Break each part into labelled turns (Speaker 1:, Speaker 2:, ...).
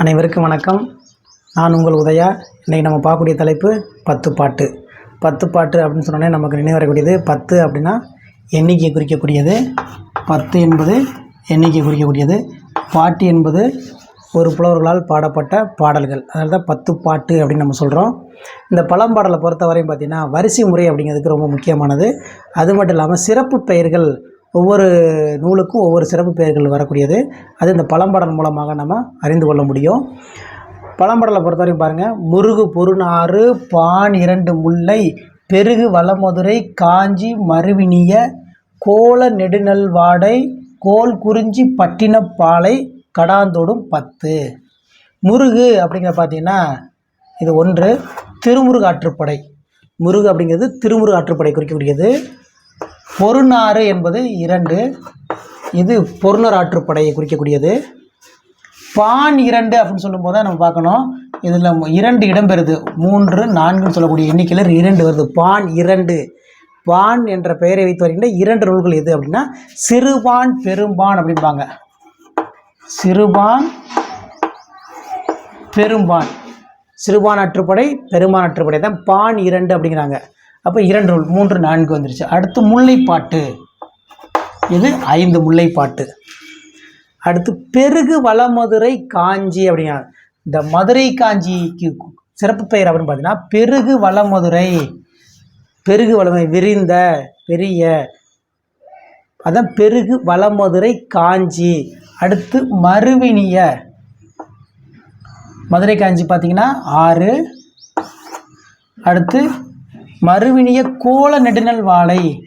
Speaker 1: அனைவருக்கும் வணக்கம். நான் உங்கள் உதயா. இன்றைக்கி நம்ம பார்க்கக்கூடிய தலைப்பு பத்து பாட்டு. பத்து பாட்டு அப்படின்னு சொன்னோன்னே நமக்கு நினைவு வரக்கூடியது பத்து அப்படின்னா எண்ணிக்கை குறிக்கக்கூடியது. பத்து என்பது எண்ணிக்கை குறிக்கக்கூடியது. பாட்டு என்பது ஒரு புலவர்களால் பாடப்பட்ட பாடல்கள். அதனால தான் பத்து பாட்டு அப்படின்னு நம்ம சொல்கிறோம் இந்த பழம்பாடலை பொறுத்தவரையும் பார்த்திங்கன்னா வரிசை முறை அப்படிங்கிறதுக்கு ரொம்ப முக்கியமானது. அது மட்டும் இல்லாமல் சிறப்பு பெயர்கள் ஒவ்வொரு நூலுக்கும் ஒவ்வொரு சிறப்பு பெயர்கள் வரக்கூடியது. அது இந்த பழம்படல் மூலமாக நம்ம அறிந்து கொள்ள முடியும். பழம்படலை பொறுத்தவரையும் பாருங்கள் முருகு பொருநாறு பான் இரண்டு முல்லை பெருகு வளமதுரை காஞ்சி மறுவினிய கோல நெடுநல் வாடை கோல் குறிஞ்சி பட்டினப்பாலை கடாந்தோடும் பத்து. முருகு அப்படிங்கிற பார்த்தீங்கன்னா இது ஒன்று. திருமுருகாற்றுப்படை. முருகு அப்படிங்கிறது திருமுருகாற்றுப்படை குறிக்கக்கூடியது. பொருநாறு என்பது இரண்டு. இது பொருணர் ஆற்றுப்படையை குறிக்கக்கூடியது. பான் இரண்டு அப்படின்னு சொல்லும்போது தான் நம்ம பார்க்கணும். இதில் இரண்டு இடம் பெறுது மூன்று நான்குன்னு சொல்லக்கூடிய எண்ணிக்கையில் இரண்டு வருது. பான் இரண்டு. பான் என்ற பெயரை வைத்து வருகின்ற இரண்டு நூல்கள் எது அப்படின்னா சிறுபான் பெரும்பான் அப்படிம்பாங்க. சிறுபான் பெரும்பான். சிறுபான் ஆற்றுப்படை பெருமான் ஆற்றுப்படை தான் பான் இரண்டு அப்படிங்கிறாங்க. அப்போ இரண்டு நூல் மூன்று நான்கு வந்துருச்சு. அடுத்து முல்லைப்பாட்டு. இது ஐந்து முல்லைப்பாட்டு. அடுத்து பெருகு வளமதுரை காஞ்சி அப்படிங்கிறாங்க. இந்த மதுரை காஞ்சிக்கு சிறப்பு பெயர் அப்படின்னு பார்த்தீங்கன்னா பெருகு வளமதுரை. பெருகு வளமை விரிந்த பெரிய. அதான் பெருகு வளமதுரை காஞ்சி. அடுத்து மறுவினிய மதுரை காஞ்சி பார்த்தீங்கன்னா ஆறு. அடுத்து மறுவினிய கோல நெடுநல் வாழை.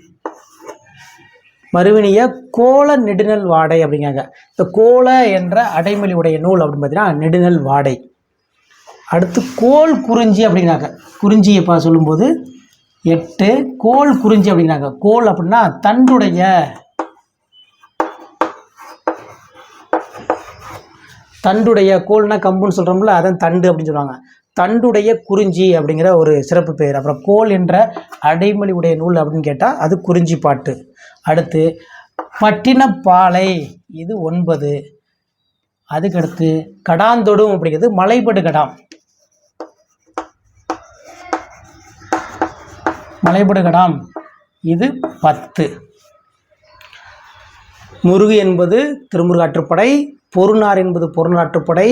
Speaker 1: மறுவினிய கோல நெடுநல் வாடை அப்படிங்கிறாங்க. இந்த கோல என்ற அடைமொழி உடைய நூல் அப்படின்னு பார்த்தீங்கன்னா நெடுநல் வாடை. அடுத்து கோல் குறிஞ்சி அப்படிங்கிறாங்க. குறிஞ்சியை இப்போ சொல்லும்போது எட்டு கோல் குறிஞ்சி அப்படிங்கிறாங்க. கோல் அப்படின்னா தண்டுடைய தண்டுடைய கோல்னா கம்புன்னு சொல்கிறோம்ல அதான் தண்டு அப்படின்னு சொல்லுவாங்க. தண்டுடைய குறிஞ்சி அப்படிங்கிற ஒரு சிறப்பு பெயர். அப்புறம் கோல் என்ற அடைமொழி உடைய நூல் அப்படின்னு கேட்டால் அது குறிஞ்சி பாட்டு. அடுத்து பட்டினப்பாலை இது ஒன்பது. அதுக்கடுத்து கடாந்தொடும் அப்படிங்கிறது மலைபடு கடாம். மலைபடு கடாம் இது பத்து. முருகு என்பது திருமுருகாற்றுப்படை பொருநார் என்பது பொருநாற்றுப்படை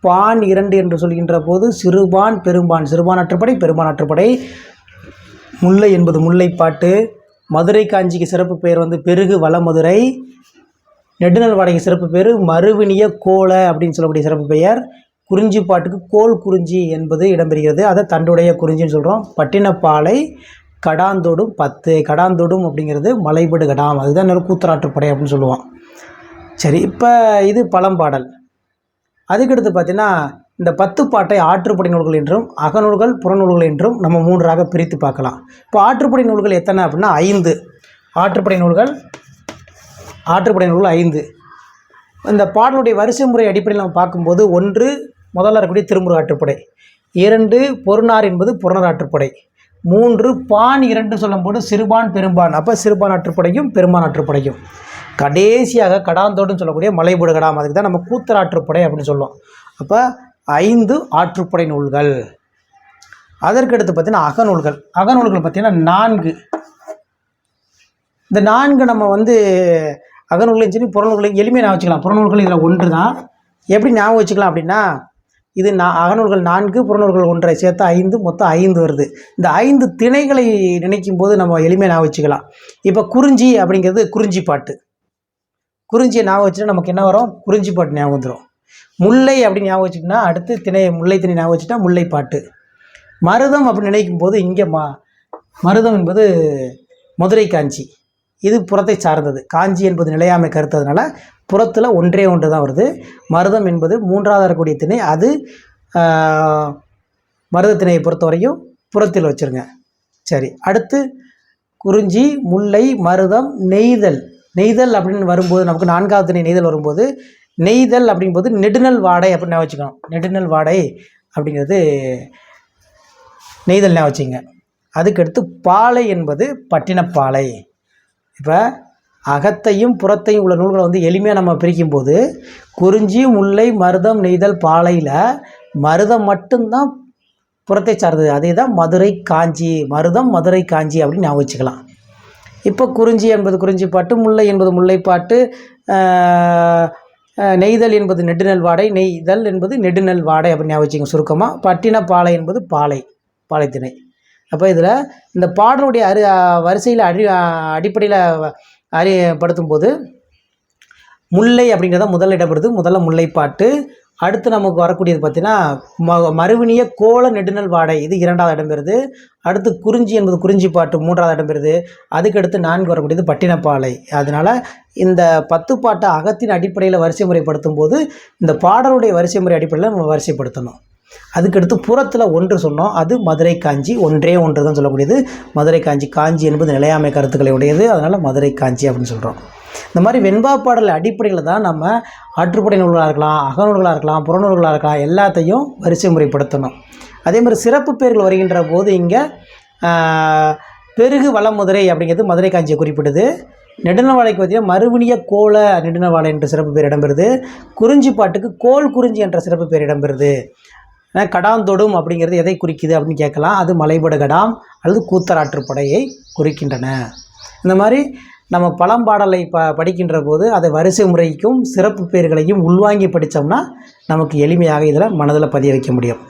Speaker 1: பான் இரண்டு என்று சொல்கின்ற போது சிறுபான் பெரும்பான். சிறுபான் ஆற்றுப்படை பெரும்பான் ஆற்றுப்படை முல்லை என்பது முல்லைப்பாட்டு. மதுரை காஞ்சிக்கு சிறப்பு பெயர் வந்து பெருகு வளமதுரை. நெடுநல் வாடகை சிறப்பு பேர் மறுவினிய கோல அப்படின்னு சொல்லக்கூடிய சிறப்பு பெயர். குறிஞ்சி பாட்டுக்கு கோல் குறிஞ்சி என்பது இடம்பெறுகிறது. அதை தண்டுடைய குறிஞ்சின்னு சொல்கிறோம் பட்டினப்பாலை கடாந்தோடும் பத்து கடாந்தோடும் அப்படிங்கிறது மலைபடு கடாம். அதுதான் நல்ல கூத்தராற்றுப்படை அப்படின்னு சொல்லுவோம் சரி இப்போ இது பழம்பாடல். அதுக்கடுத்து பார்த்தீங்கன்னா இந்த பத்து பாட்டை ஆற்றுப்படை நூல்கள் என்றும் அகநூல்கள் புறநூல்கள் என்றும் நம்ம மூன்றாக பிரித்து பார்க்கலாம். இப்போ ஆற்றுப்படை நூல்கள் எத்தனை அப்படின்னா ஐந்து. ஆற்றுப்படை நூல்கள் ஆற்றுப்படை நூல்கள் ஐந்து. இந்த பாடலுடைய வரிசை முறை அடிப்படையில் நம்ம பார்க்கும்போது ஒன்று முதல்ல இருக்கக்கூடிய திருமுரு ஆற்றுப்படை. இரண்டு பொருணார் என்பது புறநர் ஆற்றுப்படை. மூன்று பான் இரண்டு சொல்லும்போது சிறுபான் பெரும்பான். அப்போ சிறுபான் ஆற்றுப்படையும் பெரும்பான் ஆற்றுப்படையும். கடைசியாக கடாந்தோடுன்னு சொல்லக்கூடிய மலைபுடு கடாம் அதுக்கு தான் நம்ம கூத்தராற்றுப்படை அப்படின்னு சொல்லுவோம். அப்போ ஐந்து ஆற்றுப்படை நூல்கள். அதற்கடுத்து பார்த்தீங்கன்னா அகநூல்கள். அகநூல்கள் பார்த்திங்கன்னா நான்கு. இந்த நான்கு நம்ம வந்து அகநூல்களையும் சரி புறநூல்களையும் எளிமையாக ஞாபகம் வச்சுக்கலாம். புறநூல்கள் இதில் ஒன்று தான். எப்படி ஞாபகம் வச்சுக்கலாம் அப்படின்னா இது நான் அகநூல்கள் நான்கு புறநூல்கள் ஒன்றை சேர்த்து ஐந்து மொத்தம் ஐந்து வருது. இந்த ஐந்து திணைகளை நினைக்கும் போது நம்ம எளிமையாக ஞாபகம் வச்சுக்கலாம். இப்போ குறிஞ்சி அப்படிங்கிறது குறிஞ்சி பாட்டு. குறிஞ்சியை ஞாபகம் வச்சுட்டா நமக்கு என்ன வரும்? குறிஞ்சி பாட்டு ஞாபகம் வந்துடும் முல்லை அப்படின்னு ஞாபகம் வச்சுக்கிட்டா அடுத்து திணை முல்லை திணை ஞாபகம் வச்சுட்டா முல்லை பாட்டு. மருதம் அப்படின்னு நினைக்கும் போது இங்கே மா மருதம் என்பது மதுரை காஞ்சி. இது புறத்தை சார்ந்தது. காஞ்சி என்பது நிலையாமை கருத்ததுனால புறத்தில் ஒன்றே ஒன்று தான் வருது. மருதம் என்பது மூன்றாவது வரக்கூடிய திணை. அது மருதத்திணையை மருத திணையை பொறுத்தவரையும் புறத்தில் வச்சுருங்க. சரி அடுத்து குறிஞ்சி முல்லை மருதம் நெய்தல். நெய்தல் அப்படின்னு வரும்போது நமக்கு நான்காவது திணை நெய்தல் வரும்போது நெய்தல் அப்படிங்கும்போது நெடுநல் வாடை அப்படின்னு வச்சுக்கணும். நெடுநல் வாடை அப்படிங்கிறது நெய்தல் ஞாபகம் வச்சுங்க. அதுக்கடுத்து பாலை என்பது பட்டினப்பாலை. இப்போ அகத்தையும் புறத்தையும் உள்ள நூல்களை வந்து எளிமையாக நம்ம பிரிக்கும்போது குறிஞ்சி முல்லை மருதம் நெய்தல் பாலையில் மருதம் மட்டும்தான் புறத்தை சார்ந்தது. அதே தான் மதுரை காஞ்சி மருதம் மதுரை காஞ்சி அப்படின்னு ஞாபகம் வச்சுக்கலாம். இப்போ குறிஞ்சி என்பது குறிஞ்சி பாட்டு முல்லை என்பது முல்லைப்பாட்டு நெய்தல் என்பது நெடுநெல் வாடை நெய்தல் என்பது நெடுநெல் வாடை அப்படின்னு ஞாபகம் சுருக்கமாக சுருக்கமாக பட்டினப்பாலை என்பது பாலை பாலைத்திணை. அப்போ இதில் இந்த பாடலுடைய அரு வரிசையில் அடி அடிப்படையில் அறிப்படுத்தும் போது முல்லை அப்படிங்கிறத முதல் இடப்படுது முதல்ல முல்லைப்பாட்டு. அடுத்து நமக்கு வரக்கூடியது பார்த்தீங்கன்னா ம மறுவினிய கோல நெடுநல் வாடை. இது இரண்டாவது இடம் பெறுது அடுத்து குறிஞ்சி என்பது குறிஞ்சி பாட்டு மூன்றாவது இடம் பெறுது அதுக்கடுத்து நான்கு வரக்கூடியது பட்டினப்பாலை. அதனால் இந்த பத்து பாட்டை அகத்தின் அடிப்படையில் வரிசை முறைப்படுத்தும் போது இந்த பாடலுடைய வரிசை முறை அடிப்படையில் நம்ம வரிசைப்படுத்தணும். அதுக்கடுத்து புறத்தில் ஒன்று சொன்னோம். அது மதுரை காஞ்சி. ஒன்றே ஒன்று தான் சொல்லக்கூடியது. மதுரை காஞ்சி காஞ்சி என்பது நிலையாமை கருத்துக்களை உடையது. அதனால் மதுரை காஞ்சி அப்படின்னு சொல்கிறோம் இந்த மாதிரி வெண்பா பாடல் அடிப்படையில் தான் நம்ம ஆற்றுப்படை நூல்களாக இருக்கலாம் அகநூல்களாக இருக்கலாம் புறநூல்களாக இருக்கலாம் எல்லாத்தையும் வரிசை முறைப்படுத்தணும் அதே மாதிரி சிறப்பு பேர்கள் வருகின்ற போது இங்கே பெருகு வளமுதிரை அப்படிங்கிறது மதுரை காஞ்சியை குறிப்பிடுது. நெடுநவாளைக்கு பார்த்தீங்கன்னா மறுவினிய கோல நெடுநவாளை என்ற சிறப்பு பேர் இடம்பெறுது. குறிஞ்சி பாட்டுக்கு கோல் குறிஞ்சி என்ற சிறப்பு பேர் இடம்பெறுது. ஏன்னா கடாந்தொடும் அப்படிங்கிறது எதை குறிக்குது அப்படின்னு கேட்கலாம். அது மலைபடு கடாம் அல்லது கூத்தராற்றுப்படையை குறிக்கின்றன. இந்த மாதிரி நம்ம பழம்பாடலை ப படிக்கின்ற போது அதை வரிசை முறைக்கும் சிறப்பு பெயர்களையும் உள்வாங்கி படித்தோம்னா நமக்கு எளிமையாக இதில் மனதில் பதிய வைக்க முடியும்.